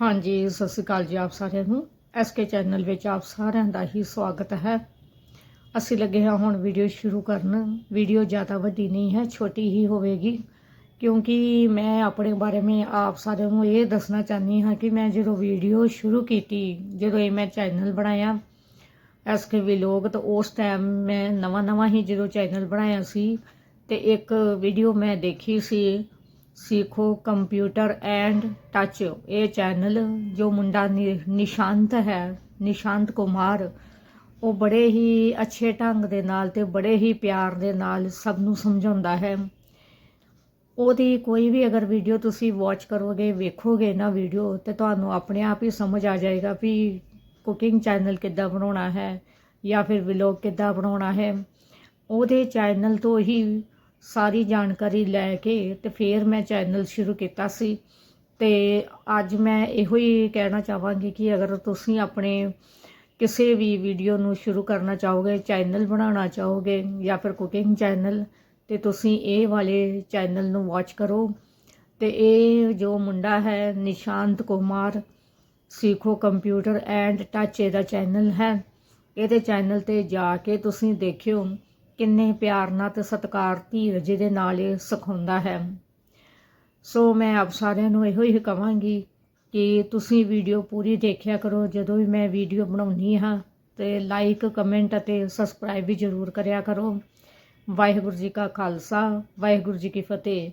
ਹਾਂਜੀ, ਸਤਿ ਸ਼੍ਰੀ ਅਕਾਲ ਜੀ ਆਪ ਸਾਰਿਆਂ ਨੂੰ। ਐਸਕੇ ਚੈਨਲ ਵਿੱਚ ਆਪ ਸਾਰਿਆਂ ਦਾ ਹੀ ਸਵਾਗਤ ਹੈ। ਅਸੀਂ ਲੱਗੇ ਹਾਂ ਹੁਣ ਵੀਡੀਓ ਸ਼ੁਰੂ ਕਰਨ। ਵੀਡੀਓ ਜ਼ਿਆਦਾ ਵੱਡੀ ਨਹੀਂ ਹੈ, ਛੋਟੀ ਹੀ ਹੋਵੇਗੀ। ਕਿਉਂਕਿ ਮੈਂ ਆਪਣੇ ਬਾਰੇ ਵਿੱਚ ਆਪ ਸਾਰਿਆਂ ਨੂੰ ਇਹ ਦੱਸਣਾ ਚਾਹੁੰਦੀ ਹਾਂ ਕਿ ਮੈਂ ਜਦੋਂ ਵੀਡੀਓ ਸ਼ੁਰੂ ਕੀਤੀ, ਜਦੋਂ ਇਹ ਮੈਂ ਚੈਨਲ ਬਣਾਇਆ ਐਸਕੇ ਵਲੌਗ ਤਾਂ ਉਸ ਟਾਈਮ ਮੈਂ ਨਵਾਂ ਨਵਾਂ ਹੀ ਜਦੋਂ ਚੈਨਲ ਬਣਾਇਆ ਸੀ, ਤੇ ਇੱਕ ਵੀਡੀਓ ਮੈਂ ਦੇਖੀ ਸੀ ਸਿੱਖੋ ਕੰਪਿਊਟਰ ਐਂਡ ਟੱਚ। ਇਹ ਚੈਨਲ ਜੋ ਮੁੰਡਾ ਨਿ- ਨਿਸ਼ਾਂਤ ਹੈ, ਨਿਸ਼ਾਂਤ ਕੁਮਾਰ, ਉਹ ਬੜੇ ਹੀ ਅੱਛੇ ਢੰਗ ਦੇ ਨਾਲ ਤੇ ਬੜੇ ਹੀ ਪਿਆਰ ਦੇ ਨਾਲ ਸਭ ਨੂੰ ਸਮਝਾਉਂਦਾ ਹੈ। ਉਹਦੀ ਕੋਈ ਵੀ ਅਗਰ ਵੀਡੀਓ ਤੁਸੀਂ ਵਾਚ ਕਰੋਗੇ, ਵੇਖੋਗੇ ਨਾ ਵੀਡੀਓ, ਤੇ ਤੁਹਾਨੂੰ ਆਪਣੇ ਆਪ ਹੀ ਸਮਝ ਆ ਜਾਏਗਾ ਵੀ ਕੁਕਿੰਗ ਚੈਨਲ ਕਿੱਦਾਂ ਬਣਾਉਣਾ ਹੈ ਜਾਂ ਫਿਰ ਵਲੌਗ ਕਿੱਦਾਂ ਬਣਾਉਣਾ ਹੈ। ਉਹਦੇ ਚੈਨਲ ਤੋਂ ਹੀ ਸਾਰੀ ਜਾਣਕਾਰੀ ਲੈ ਕੇ ਤੇ ਫਿਰ ਮੈਂ ਚੈਨਲ ਸ਼ੁਰੂ ਕੀਤਾ ਸੀ। ਤੇ ਅੱਜ ਮੈਂ ਇਹੋ ਹੀ ਕਹਿਣਾ ਚਾਹਾਂਗੀ ਕਿ ਅਗਰ ਤੁਸੀਂ ਆਪਣੇ ਕਿਸੇ ਵੀ ਵੀਡੀਓ ਨੂੰ ਸ਼ੁਰੂ ਕਰਨਾ ਚਾਹੋਗੇ, ਚੈਨਲ ਬਣਾਉਣਾ ਚਾਹੋਗੇ ਜਾਂ ਫਿਰ ਕੁਕਿੰਗ ਚੈਨਲ ਤੇ ਤੁਸੀਂ ਇਹ ਵਾਲੇ ਚੈਨਲ ਨੂੰ ਵਾਚ ਕਰੋ। ਤੇ ਇਹ ਜੋ ਮੁੰਡਾ ਹੈ, Nishant Kumar, Sikho computer and touch ਇਹਦਾ ਚੈਨਲ ਹੈ। ਇਹਦੇ ਚੈਨਲ ਤੇ ਜਾ ਕੇ ਤੁਸੀਂ ਦੇਖਿਓ ਕਿੰਨੇ ਪਿਆਰ ਨਾਲ ਤੇ ਸਤਿਕਾਰ ਧੀਰਜ ਦੇ ਨਾਲ ਇਹ ਸਿਖਾਉਂਦਾ ਹੈ। ਸੋ ਮੈਂ ਆਪ ਸਾਰਿਆਂ ਨੂੰ ਇਹੋ ਹੀ ਕਹਾਂਗੀ ਕਿ ਤੁਸੀਂ ਵੀਡੀਓ ਪੂਰੀ ਦੇਖਿਆ ਕਰੋ, ਜਦੋਂ ਵੀ ਮੈਂ ਵੀਡੀਓ ਬਣਾਉਣੀ ਹਾਂ ਤੇ ਲਾਈਕ ਕਮੈਂਟ ਅਤੇ ਸਬਸਕ੍ਰਾਈਬ ਵੀ ਜ਼ਰੂਰ ਕਰਿਆ ਕਰੋ। ਵਾਹਿਗੁਰੂ ਜੀ ਕਾ ਖਾਲਸਾ, ਵਾਹਿਗੁਰੂ ਜੀ ਕੀ ਫਤਿਹ।